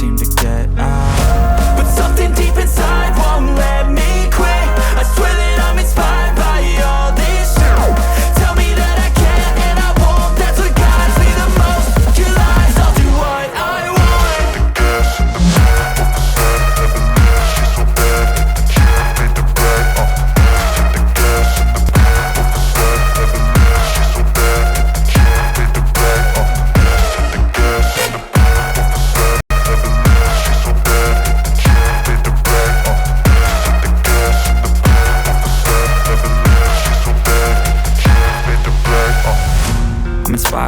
seem to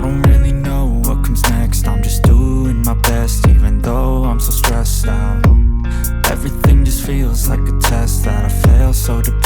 I don't really know what comes next. I'm just doing my best even though I'm so stressed out. Everything just feels like a test that I fail so depressed